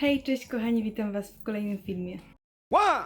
Hej, cześć kochani, witam was w kolejnym filmie. One,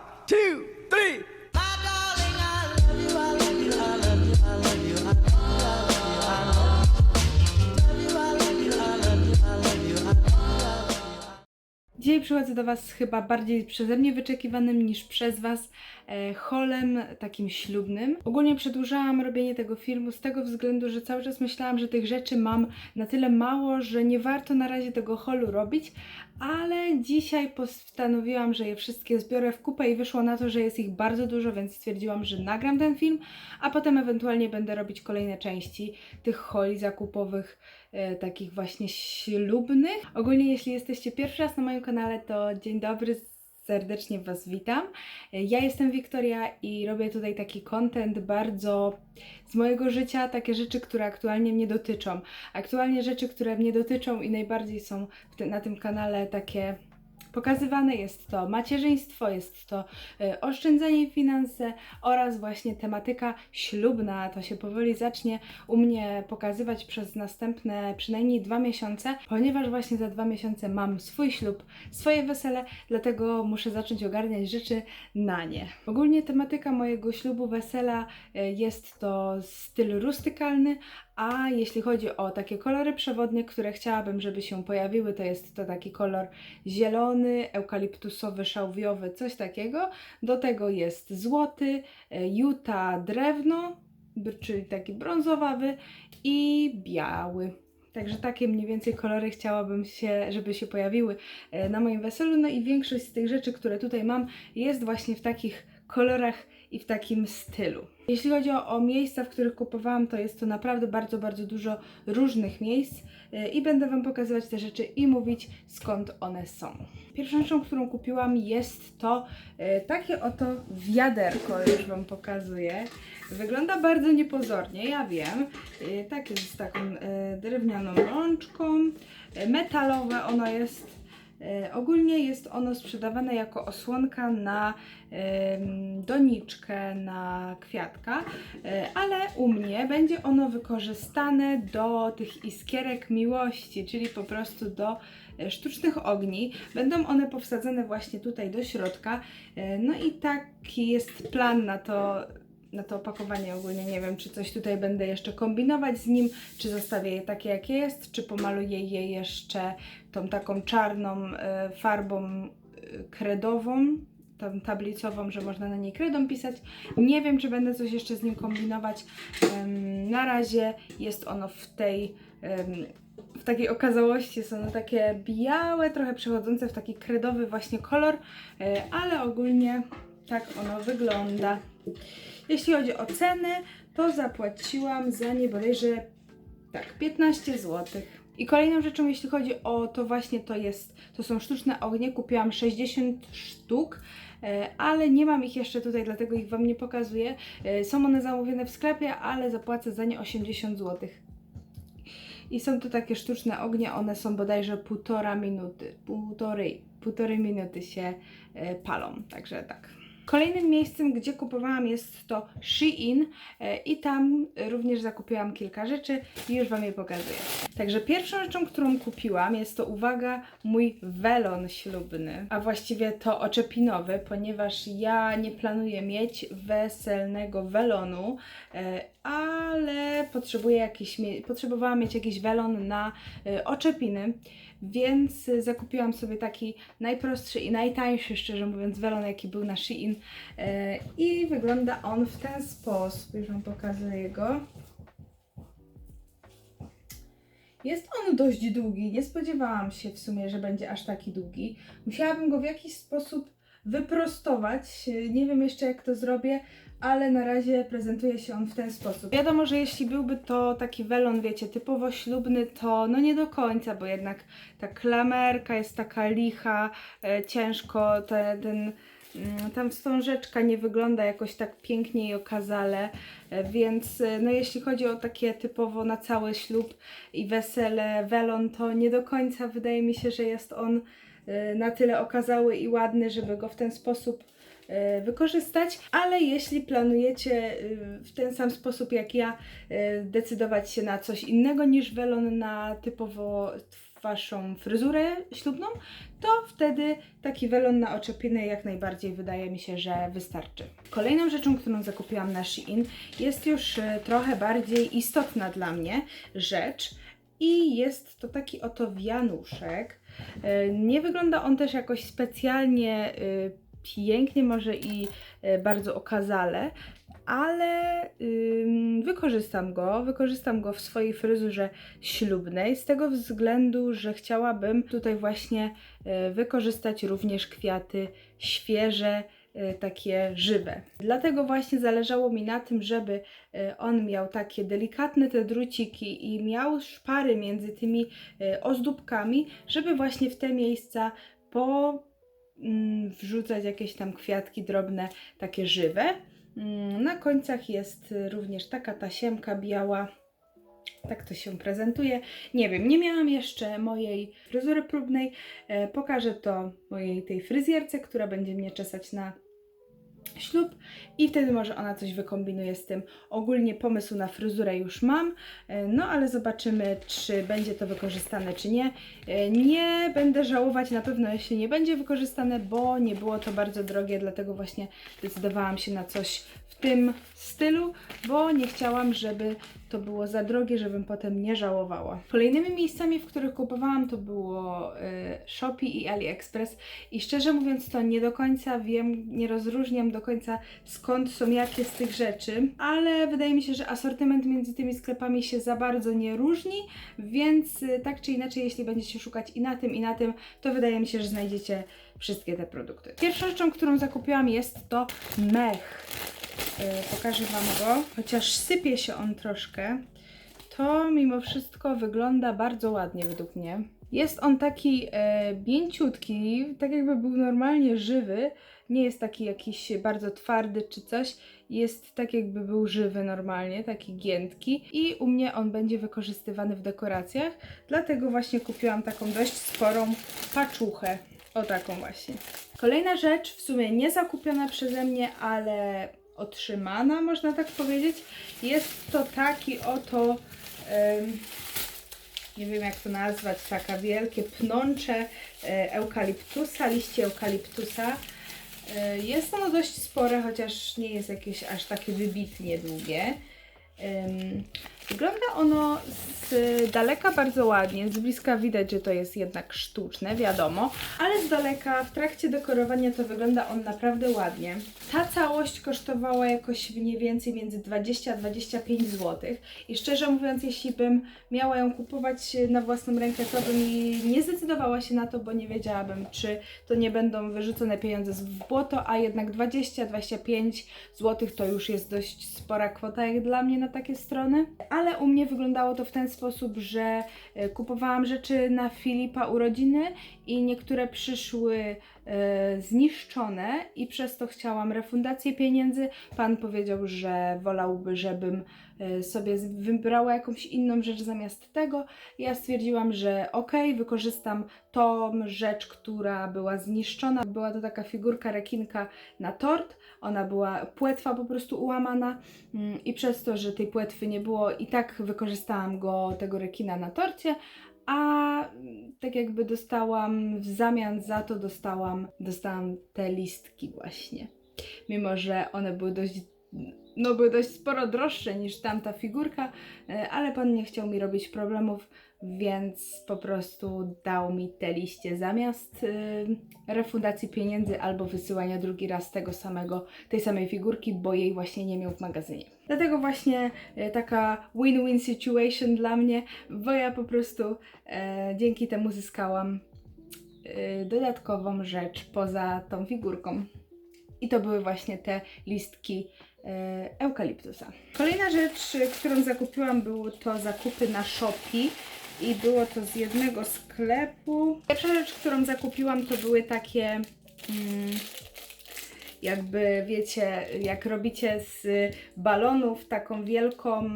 Dzisiaj przychodzę do was chyba bardziej przeze mnie wyczekiwanym niż przez was e, holem takim ślubnym. Ogólnie przedłużałam robienie tego filmu z tego względu, że cały czas myślałam, że tych rzeczy mam na tyle mało, że nie warto na razie tego holu robić, ale dzisiaj postanowiłam, że je wszystkie zbiorę w kupę i wyszło na to, że jest ich bardzo dużo, więc stwierdziłam, że nagram ten film, a potem ewentualnie będę robić kolejne części tych holi zakupowych, takich właśnie ślubnych. Ogólnie, jeśli jesteście pierwszy raz na moim kanale, to dzień dobry. Serdecznie Was witam. E, Ja jestem Wiktoria i robię tutaj taki content bardzo z mojego życia, takie rzeczy, które aktualnie mnie dotyczą. Aktualnie rzeczy, które mnie dotyczą i najbardziej są na tym kanale takie pokazywane. Jest to macierzyństwo, jest to e, oszczędzanie finanse oraz właśnie tematyka ślubna. To się powoli zacznie u mnie pokazywać przez następne przynajmniej dwa miesiące, ponieważ właśnie za dwa miesiące mam swój ślub, swoje wesele, dlatego muszę zacząć ogarniać rzeczy na nie. Ogólnie tematyka mojego ślubu, wesela e, jest to styl rustykalny, a jeśli chodzi o takie kolory przewodnie, które chciałabym, żeby się pojawiły, to jest to taki kolor zielony, eukaliptusowy, szałwiowy, coś takiego. Do tego jest złoty, e, juta, drewno, czyli taki brązowawy i biały. Także takie mniej więcej kolory chciałabym się, żeby się pojawiły e, na moim weselu. No i większość z tych rzeczy, które tutaj mam, jest właśnie w takich kolorach i w takim stylu. Jeśli chodzi o, o miejsca, w których kupowałam, to jest to naprawdę bardzo, bardzo dużo różnych miejsc e, i będę Wam pokazywać te rzeczy i mówić skąd one są. Pierwszą rzeczą, którą kupiłam jest to e, takie oto wiaderko, już Wam pokazuję. Wygląda bardzo niepozornie, ja wiem. E, Takie z taką drewnianą rączką, metalowe ono jest. E, Ogólnie jest ono sprzedawane jako osłonka na doniczkę, na kwiatka, e, ale u mnie będzie ono wykorzystane do tych iskierek miłości, czyli po prostu do e, sztucznych ogni. Będą one powsadzone właśnie tutaj do środka. No i taki jest plan na to, na to opakowanie ogólnie. Nie wiem, czy coś tutaj będę jeszcze kombinować z nim, czy zostawię je takie, jakie jest, czy pomaluję je jeszcze tą taką czarną e, farbą e, kredową, tą tablicową, że można na niej kredą pisać. Nie wiem, czy będę coś jeszcze z nim kombinować. Na razie jest ono w tej w takiej okazałości są takie białe, trochę przechodzące w taki kredowy właśnie kolor, e, ale ogólnie tak ono wygląda. Jeśli chodzi o ceny, to zapłaciłam za nie bodajże tak, 15 zł. I kolejną rzeczą, jeśli chodzi o to właśnie, to jest, to są sztuczne ognie. Kupiłam 60 sztuk, e, ale nie mam ich jeszcze tutaj, dlatego ich Wam nie pokazuję. E, Są one zamówione w sklepie, ale zapłacę za nie 80 zł. I są to takie sztuczne ognie, one są bodajże półtora minuty, półtorej, półtorej minuty się e, palą, także tak. Kolejnym miejscem, gdzie kupowałam jest to Shein e, i tam również zakupiłam kilka rzeczy i już Wam je pokazuję. Także pierwszą rzeczą, którą kupiłam jest to, uwaga, mój welon ślubny, a właściwie to oczepinowy, ponieważ ja nie planuję mieć weselnego welonu, e, ale potrzebuję jakiś, potrzebowałam mieć jakiś welon na e, oczepiny, więc e, zakupiłam sobie taki najprostszy i najtańszy, szczerze mówiąc, welon, jaki był na Shein. E, i wygląda on w ten sposób, już Wam pokazuję go. Jest on dość długi, nie spodziewałam się w sumie, że będzie aż taki długi. Musiałabym go w jakiś sposób wyprostować, nie wiem jeszcze jak to zrobię, ale na razie prezentuje się on w ten sposób. Wiadomo, że jeśli byłby to taki welon, wiecie, typowo ślubny, to no nie do końca, bo jednak ta klamerka jest taka licha, e, ciężko, te, ten mm, tam wstążeczka nie wygląda jakoś tak pięknie i okazale, e, więc e, no jeśli chodzi o takie typowo na cały ślub i wesele welon, to nie do końca wydaje mi się, że jest on e, na tyle okazały i ładny, żeby go w ten sposób wykorzystać, ale jeśli planujecie e, w ten sam sposób jak ja e, decydować się na coś innego niż welon na typowo waszą fryzurę ślubną, to wtedy taki welon na oczepinę jak najbardziej wydaje mi się, że wystarczy. Kolejną rzeczą, którą zakupiłam na Shein jest już e, trochę bardziej istotna dla mnie rzecz i jest to taki oto wianuszek. E, Nie wygląda on też jakoś specjalnie e, pięknie, może i e, bardzo okazale, ale ym, wykorzystam go, wykorzystam go w swojej fryzurze ślubnej, z tego względu, że chciałabym tutaj właśnie e, wykorzystać również kwiaty świeże, e, takie żywe. Dlatego właśnie zależało mi na tym, żeby e, on miał takie delikatne te druciki i miał szpary między tymi e, ozdóbkami, żeby właśnie w te miejsca po wrzucać jakieś tam kwiatki drobne, takie żywe. Mm, Na końcach jest również taka tasiemka biała. Tak to się prezentuje. Nie wiem, nie miałam jeszcze mojej fryzury próbnej. E, pokażę to mojej tej fryzjerce, która będzie mnie czesać na ślub i wtedy może ona coś wykombinuje z tym. Ogólnie pomysł na fryzurę już mam, e, no ale zobaczymy, czy będzie to wykorzystane, czy nie. E, Nie będę żałować na pewno, jeśli nie będzie wykorzystane, bo nie było to bardzo drogie, dlatego właśnie decydowałam się na coś w tym stylu, bo nie chciałam, żeby to było za drogie, żebym potem nie żałowała. Kolejnymi miejscami, w których kupowałam, to było y, Shopee i AliExpress i szczerze mówiąc to nie do końca wiem, nie rozróżniam do końca skąd są jakie z tych rzeczy, ale wydaje mi się, że asortyment między tymi sklepami się za bardzo nie różni, więc y, tak czy inaczej, jeśli będziecie szukać i na tym, i na tym, to wydaje mi się, że znajdziecie wszystkie te produkty. Pierwszą rzeczą, którą zakupiłam jest to mech. Y, Pokażę Wam go, chociaż sypie się on troszkę, to mimo wszystko wygląda bardzo ładnie według mnie. Jest on taki e, mięciutki, tak jakby był normalnie żywy, nie jest taki jakiś bardzo twardy czy coś, jest tak jakby był żywy normalnie, taki giętki i u mnie on będzie wykorzystywany w dekoracjach, dlatego właśnie kupiłam taką dość sporą paczuchę, o taką właśnie. Kolejna rzecz, w sumie nie zakupiona przeze mnie, ale otrzymana, można tak powiedzieć, jest to taki oto, nie wiem jak to nazwać, taka wielkie pnącze e, eukaliptusa, liście eukaliptusa. E, Jest ono dość spore, chociaż nie jest jakieś aż takie wybitnie długie. Wygląda ono z daleka bardzo ładnie, z bliska widać, że to jest jednak sztuczne, wiadomo, ale z daleka w trakcie dekorowania to wygląda on naprawdę ładnie. Ta całość kosztowała jakoś mniej więcej między 20 a 25 zł i szczerze mówiąc, jeśli bym miała ją kupować na własną rękę, to bym nie zdecydowała się na to, bo nie wiedziałabym, czy to nie będą wyrzucone pieniądze w błoto, a jednak 20-25 zł to już jest dość spora kwota jak dla mnie na takie strony. Ale u mnie wyglądało to w ten sposób, że e, kupowałam rzeczy na Filipa urodziny i niektóre przyszły e, zniszczone i przez to chciałam refundację pieniędzy. Pan powiedział, że wolałby, żebym e, sobie wybrała jakąś inną rzecz zamiast tego. Ja stwierdziłam, że okej, wykorzystam tą rzecz, która była zniszczona. Była to taka figurka rekinka na tort. Ona była płetwa po prostu ułamana mm, i przez to, że tej płetwy nie było i tak wykorzystałam go, tego rekina na torcie, a mm, tak jakby dostałam w zamian za to dostałam, dostałam te listki właśnie. Mimo, że one były dość no były dość sporo droższe niż tamta figurka, e, ale pan nie chciał mi robić problemów, więc po prostu dał mi te liście zamiast y, refundacji pieniędzy albo wysyłania drugi raz tego samego, tej samej figurki, bo jej właśnie nie miał w magazynie. Dlatego właśnie e, taka win-win situation dla mnie, bo ja po prostu e, dzięki temu zyskałam e, dodatkową rzecz poza tą figurką. I to były właśnie te listki e, eukaliptusa. Kolejna rzecz, którą zakupiłam, były to zakupy na Shopee i było to z jednego sklepu. Pierwsza rzecz, którą zakupiłam, to były takie mm, jakby wiecie, jak robicie z balonów taką wielką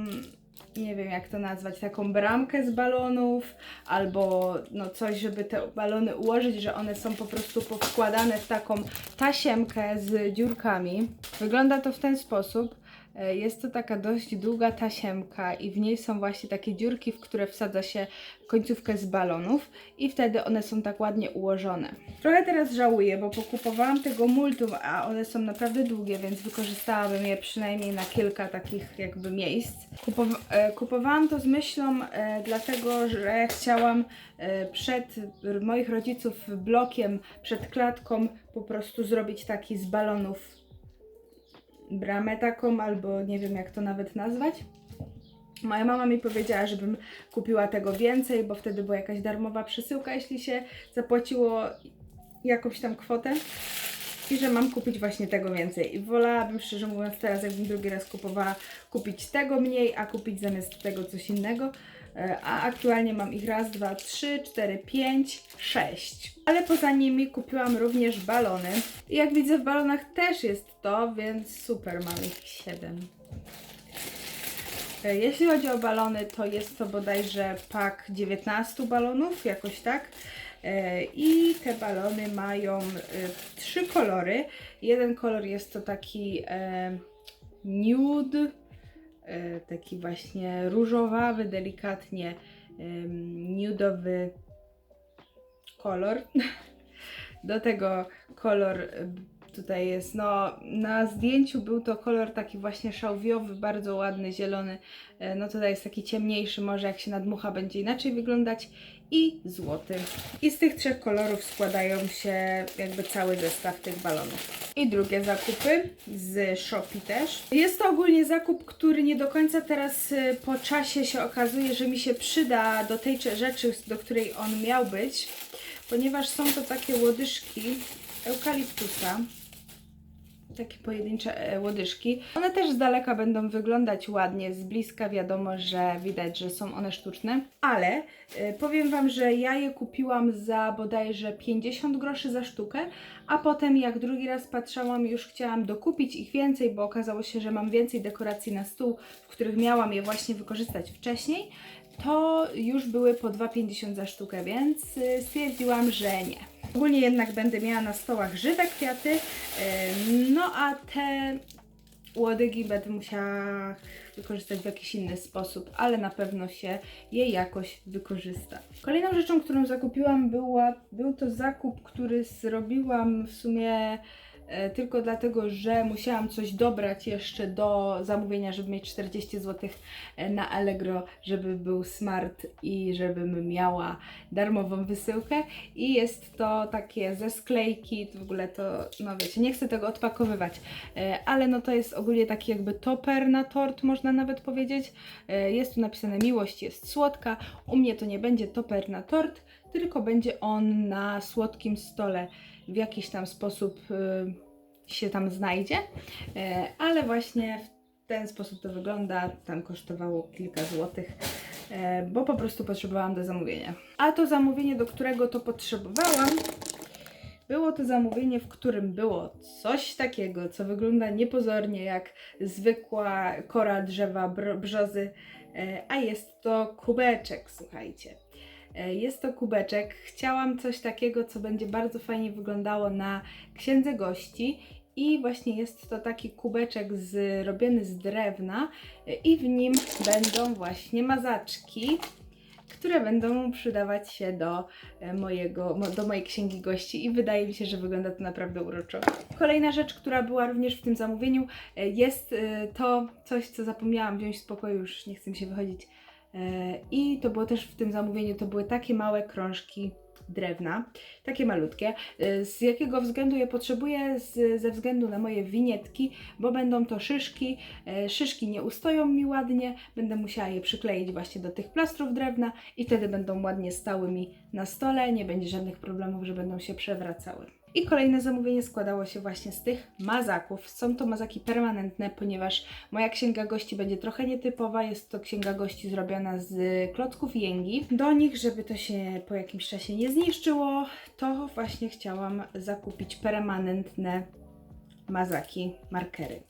nie wiem jak to nazwać, taką bramkę z balonów, albo no coś, żeby te balony ułożyć, że one są po prostu powkładane w taką tasiemkę z dziurkami. Wygląda to w ten sposób. E, Jest to taka dość długa tasiemka i w niej są właśnie takie dziurki, w które wsadza się końcówkę z balonów i wtedy one są tak ładnie ułożone. Trochę teraz żałuję, bo pokupowałam tego multum, a one są naprawdę długie, więc wykorzystałabym je przynajmniej na kilka takich jakby miejsc. Kupowa- e, kupowałam to z myślą, e, dlatego że chciałam e, przed moich rodziców blokiem, przed klatką po prostu zrobić taki z balonów bramę taką, albo nie wiem jak to nawet nazwać. Moja mama mi powiedziała, żebym kupiła tego więcej, bo wtedy była jakaś darmowa przesyłka, jeśli się zapłaciło jakąś tam kwotę. I że mam kupić właśnie tego więcej. I wolałabym, szczerze mówiąc, teraz jakbym drugi raz kupowała, kupić tego mniej, a kupić zamiast tego coś innego. E, A aktualnie mam ich raz, dwa, trzy, cztery, pięć, sześć. Ale poza nimi kupiłam również balony. I jak widzę w balonach też jest to, więc super, mam ich siedem. E, Jeśli chodzi o balony, to jest to bodajże pak 19 balonów, jakoś tak. E, I te balony mają trzy kolory. Jeden kolor jest to taki nude, taki właśnie różowawy, delikatnie nudowy kolor. Do tego kolor e, tutaj jest, no na zdjęciu był to kolor taki właśnie szałwiowy, bardzo ładny, zielony. E, No tutaj jest taki ciemniejszy, może jak się nadmucha będzie inaczej wyglądać. I złoty. I z tych trzech kolorów składają się jakby cały zestaw tych balonów. I drugie zakupy z Shopee też. Jest to ogólnie zakup, który nie do końca teraz y, po czasie się okazuje, że mi się przyda do tej rzeczy, do której on miał być, ponieważ są to takie łodyżki eukaliptusa takie pojedyncze e, łodyżki. One też z daleka będą wyglądać ładnie, z bliska wiadomo, że widać, że są one sztuczne, ale e, powiem Wam, że ja je kupiłam za bodajże 50 groszy za sztukę, a potem jak drugi raz patrzałam, już chciałam dokupić ich więcej, bo okazało się, że mam więcej dekoracji na stół, w których miałam je właśnie wykorzystać wcześniej, to już były po 2,50 za sztukę, więc y, stwierdziłam, że nie. Ogólnie jednak będę miała na stołach żywe kwiaty, no a te łodygi będę musiała wykorzystać w jakiś inny sposób, ale na pewno się je jakoś wykorzysta. Kolejną rzeczą, którą zakupiłam była, był to zakup, który zrobiłam w sumie tylko dlatego, że musiałam coś dobrać jeszcze do zamówienia, żeby mieć 40 zł na Allegro, żeby był smart i żebym miała darmową wysyłkę. I jest to takie ze sklejki, w ogóle to, no wiecie, nie chcę tego odpakowywać, e, ale no to jest ogólnie taki jakby toper na tort, można nawet powiedzieć. E, Jest tu napisane miłość jest słodka. U mnie to nie będzie toper na tort, tylko będzie on na słodkim stole w jakiś tam sposób y, się tam znajdzie, E, ale właśnie w ten sposób to wygląda. Tam kosztowało kilka złotych, e, bo po prostu potrzebowałam do zamówienia. A to zamówienie, do którego to potrzebowałam, było to zamówienie, w którym było coś takiego, co wygląda niepozornie jak zwykła kora drzewa br- brzozy, e, a jest to kubeczek, słuchajcie. E, Jest to kubeczek. Chciałam coś takiego, co będzie bardzo fajnie wyglądało na księdze gości. I właśnie jest to taki kubeczek zrobiony z drewna e, i w nim będą właśnie mazaczki, które będą przydawać się do e, mojego, mo- do mojej księgi gości i wydaje mi się, że wygląda to naprawdę uroczo. Kolejna rzecz, która była również w tym zamówieniu jest to coś, co zapomniałam wziąć z pokoju, już nie chcę mi się wychodzić. E, I to było też w tym zamówieniu, to były takie małe krążki drewna, takie malutkie. E, Z jakiego względu je potrzebuję? Z, ze względu na moje winietki, bo będą to szyszki. E, Szyszki nie ustoją mi ładnie, będę musiała je przykleić właśnie do tych plastrów drewna i wtedy będą ładnie stały mi na stole, nie będzie żadnych problemów, że będą się przewracały. I kolejne zamówienie składało się właśnie z tych mazaków. Są to mazaki permanentne, ponieważ moja księga gości będzie trochę nietypowa. Jest to księga gości zrobiona z klocków jęgi. Do nich, żeby to się po jakimś czasie nie zniszczyło, to właśnie chciałam zakupić permanentne mazaki, markery.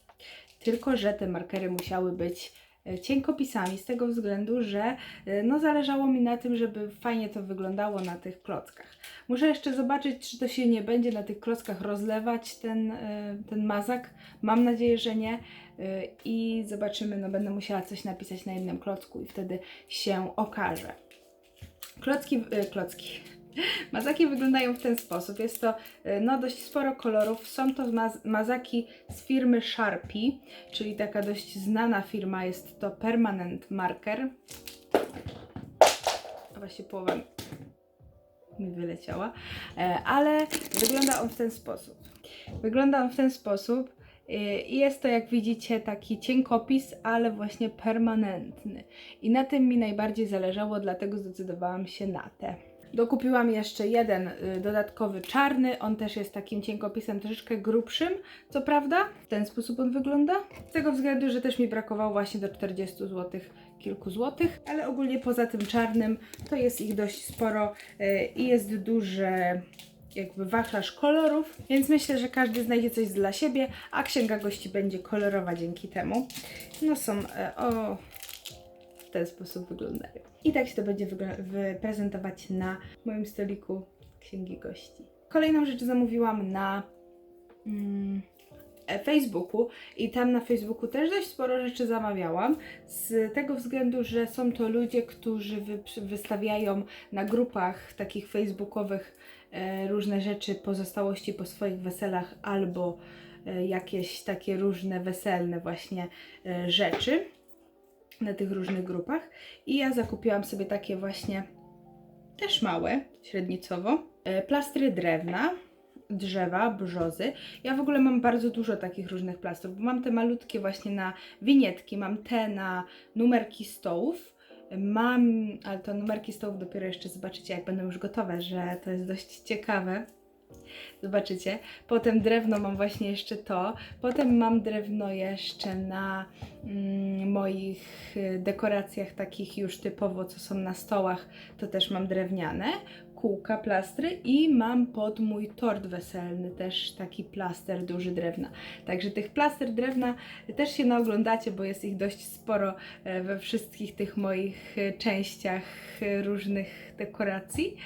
Tylko, że te markery musiały być cienkopisami z tego względu, że e, no zależało mi na tym, żeby fajnie to wyglądało na tych klockach. Muszę jeszcze zobaczyć, czy to się nie będzie na tych klockach rozlewać ten, e, ten mazak. Mam nadzieję, że nie. E, I zobaczymy, no będę musiała coś napisać na jednym klocku i wtedy się okaże. Klocki, e, klocki. Mazaki wyglądają w ten sposób. Jest to e, no, dość sporo kolorów. Są to maz mazaki z firmy Sharpie, czyli taka dość znana firma. Jest to Permanent Marker. Właśnie połowa mi wyleciała. E, Ale wygląda on w ten sposób. Wygląda on w ten sposób. e, I jest to, jak widzicie, taki cienkopis, ale właśnie permanentny. I na tym mi najbardziej zależało, dlatego zdecydowałam się na te. Dokupiłam jeszcze jeden y, dodatkowy czarny, on też jest takim cienkopisem troszeczkę grubszym, co prawda. W ten sposób on wygląda. Z tego względu, że też mi brakowało właśnie do 40 zł, kilku złotych, ale ogólnie poza tym czarnym to jest ich dość sporo y, i jest duże jakby wachlarz kolorów, więc myślę, że każdy znajdzie coś dla siebie, a księga gości będzie kolorowa dzięki temu. No są e, o w ten sposób wyglądają. I tak się to będzie prezentować na moim stoliku księgi gości. Kolejną rzecz zamówiłam na mm, Facebooku i tam na Facebooku też dość sporo rzeczy zamawiałam z tego względu, że są to ludzie, którzy wy, wystawiają na grupach takich facebookowych e, różne rzeczy, pozostałości po swoich weselach albo e, jakieś takie różne weselne właśnie e, rzeczy na tych różnych grupach i ja zakupiłam sobie takie właśnie też małe, średnicowo, e, plastry drewna, drzewa, brzozy. Ja w ogóle mam bardzo dużo takich różnych plastrów, bo mam te malutkie właśnie na winietki, mam te na numerki stołów, mam, ale to numerki stołów dopiero jeszcze zobaczycie jak będą już gotowe, że to jest dość ciekawe. Zobaczycie. Potem drewno mam właśnie jeszcze to. Potem mam drewno jeszcze na mm, moich y, dekoracjach takich już typowo, co są na stołach. To też mam drewniane. Kółka, plastry i mam pod mój tort weselny też taki plaster duży drewna. Także tych plaster drewna też się naoglądacie, bo jest ich dość sporo e, we wszystkich tych moich e, częściach e, różnych dekoracji.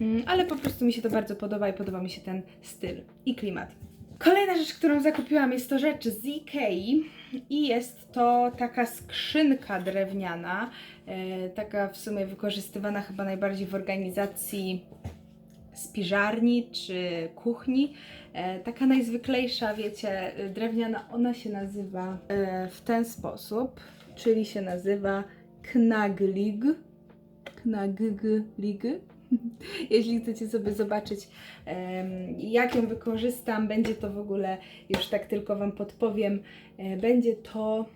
Mm, ale po prostu mi się to bardzo podoba i podoba mi się ten styl i klimat. Kolejna rzecz, którą zakupiłam jest to rzecz z Ikei i jest to taka skrzynka drewniana, e, taka w sumie wykorzystywana chyba najbardziej w organizacji spiżarni czy kuchni. E, taka najzwyklejsza, wiecie, drewniana, ona się nazywa e, w ten sposób, czyli się nazywa Knaglig. Knaglig. Jeśli chcecie sobie zobaczyć, jak ją wykorzystam, będzie to w ogóle, już tak tylko Wam podpowiem, e, będzie to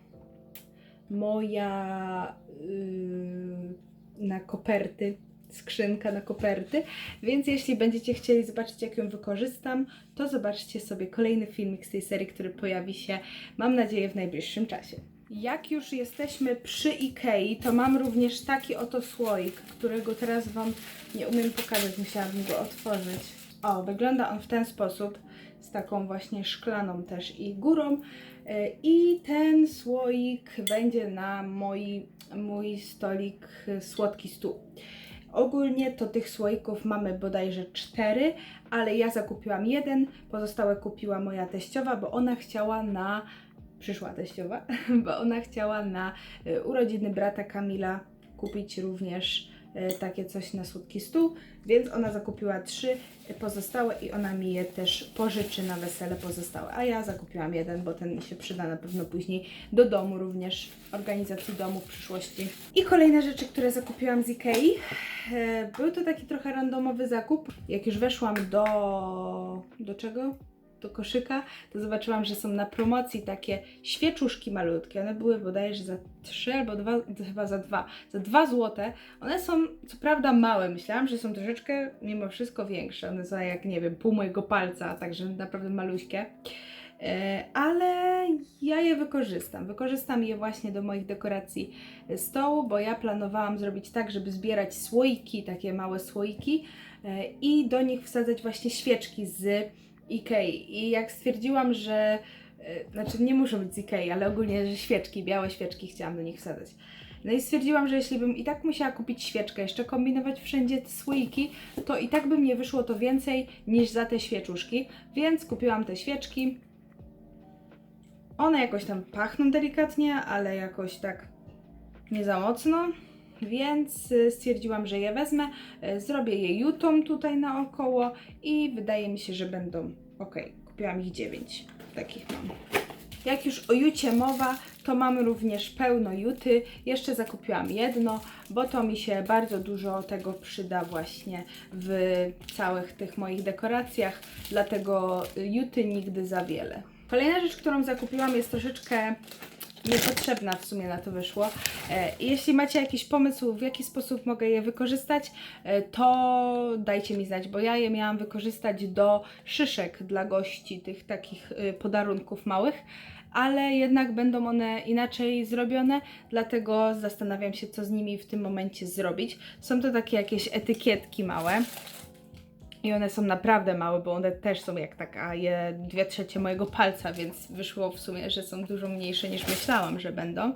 moja y, na koperty, skrzynka na koperty, więc jeśli będziecie chcieli zobaczyć, jak ją wykorzystam, to zobaczcie sobie kolejny filmik z tej serii, który pojawi się, mam nadzieję, w najbliższym czasie. Jak już jesteśmy przy Ikei, to mam również taki oto słoik, którego teraz Wam nie umiem pokazać, musiałabym go otworzyć. O, wygląda on w ten sposób, z taką właśnie szklaną też i górą. E, I ten słoik będzie na moi, mój stolik słodki stół. Ogólnie to tych słoików mamy bodajże cztery, ale ja zakupiłam jeden, pozostałe kupiła moja teściowa, bo ona chciała na przyszła teściowa, bo ona chciała na e, urodziny brata Kamila kupić również e, takie coś na słodki stół, więc ona zakupiła trzy pozostałe i ona mi je też pożyczy na wesele pozostałe. A ja zakupiłam jeden, bo ten mi się przyda na pewno później do domu również, organizacji domu w przyszłości. I kolejne rzeczy, które zakupiłam z Ikei. E, Był to taki trochę randomowy zakup. Jak już weszłam do... do czego? Do koszyka, to zobaczyłam, że są na promocji takie świeczuszki malutkie. One były bodajże za 3 albo 2, chyba za 2, za 2 złote. One są co prawda małe, myślałam, że są troszeczkę mimo wszystko większe. One są jak, nie wiem, pół mojego palca, także naprawdę maluśkie. E, Ale ja je wykorzystam. Wykorzystam je właśnie do moich dekoracji stołu, bo ja planowałam zrobić tak, żeby zbierać słoiki, takie małe słoiki e, i do nich wsadzać właśnie świeczki z Ikei. I jak stwierdziłam, że e, znaczy nie muszą być z Ikei, ale ogólnie, że świeczki, białe świeczki chciałam do nich wsadzać. No i stwierdziłam, że jeśli bym i tak musiała kupić świeczkę, jeszcze kombinować wszędzie te słoiki, to i tak by mnie wyszło to więcej niż za te świeczuszki, więc kupiłam te świeczki. One jakoś tam pachną delikatnie, ale jakoś tak nie za mocno, więc y, stwierdziłam, że je wezmę. Y, Zrobię je jutą tutaj naokoło i wydaje mi się, że będą ok. Kupiłam ich 9. Takich mam. Jak już o jucie mowa, to mam również pełno juty. Jeszcze zakupiłam jedno, bo to mi się bardzo dużo tego przyda właśnie w całych tych moich dekoracjach, dlatego juty nigdy za wiele. Kolejna rzecz, którą zakupiłam jest troszeczkę niepotrzebna w sumie na to wyszło. E, Jeśli macie jakiś pomysł, w jaki sposób mogę je wykorzystać, e, to dajcie mi znać, bo ja je miałam wykorzystać do szyszek dla gości, tych takich e, podarunków małych, ale jednak będą one inaczej zrobione, dlatego zastanawiam się, co z nimi w tym momencie zrobić. Są to takie jakieś etykietki małe. I one są naprawdę małe, bo one też są jak taka je dwie trzecie mojego palca, więc wyszło w sumie, że są dużo mniejsze niż myślałam, że będą.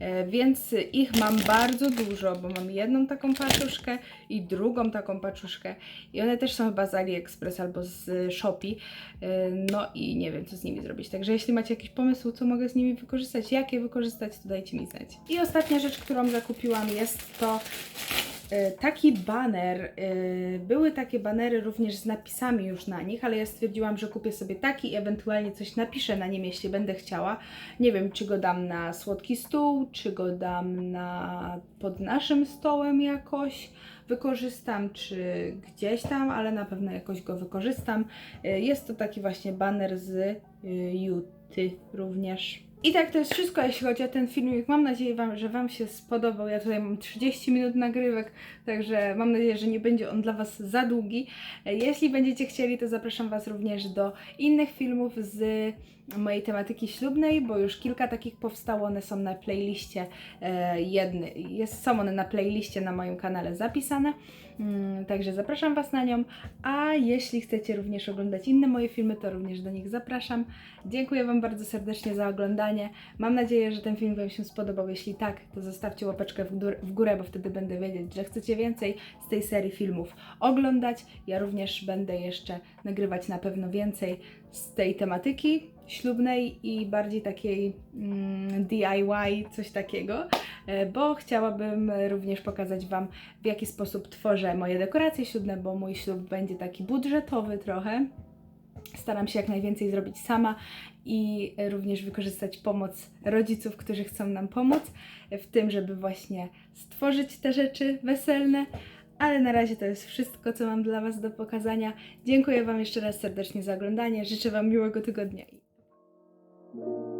E, Więc ich mam bardzo dużo, bo mam jedną taką paczuszkę i drugą taką paczuszkę. I one też są chyba z AliExpress albo z Shopee. E, No i nie wiem, co z nimi zrobić. Także jeśli macie jakiś pomysł, co mogę z nimi wykorzystać, jak je wykorzystać, to dajcie mi znać. I ostatnia rzecz, którą zakupiłam jest to taki baner, e, były takie banery również z napisami już na nich, ale ja stwierdziłam, że kupię sobie taki ewentualnie coś napiszę na nim, jeśli będę chciała. Nie wiem, czy go dam na słodki stół, czy go dam na pod naszym stołem jakoś wykorzystam, czy gdzieś tam, ale na pewno jakoś go wykorzystam. E, Jest to taki właśnie baner z e, Juty również. I tak to jest wszystko, jeśli chodzi o ten filmik. Mam nadzieję, wam, że Wam się spodobał. Ja tutaj mam 30 minut nagrywek, także mam nadzieję, że nie będzie on dla Was za długi. Jeśli będziecie chcieli, to zapraszam Was również do innych filmów z mojej tematyki ślubnej, bo już kilka takich powstało. One są na playliście e, jedny, jest, są one na playliście na moim kanale zapisane. Mm, Także zapraszam Was na nią, a jeśli chcecie również oglądać inne moje filmy, to również do nich zapraszam. Dziękuję Wam bardzo serdecznie za oglądanie. Mam nadzieję, że ten film Wam się spodobał. Jeśli tak, to zostawcie łapeczkę w górę, w górę, bo wtedy będę wiedzieć, że chcecie więcej z tej serii filmów oglądać. Ja również będę jeszcze nagrywać na pewno więcej z tej tematyki ślubnej i bardziej takiej mm, DIY, coś takiego, e, bo chciałabym również pokazać Wam, w jaki sposób tworzę moje dekoracje ślubne, bo mój ślub będzie taki budżetowy trochę. Staram się jak najwięcej zrobić sama i również wykorzystać pomoc rodziców, którzy chcą nam pomóc w tym, żeby właśnie stworzyć te rzeczy weselne. Ale na razie to jest wszystko, co mam dla Was do pokazania. Dziękuję Wam jeszcze raz serdecznie za oglądanie. Życzę Wam miłego tygodnia. Thank you.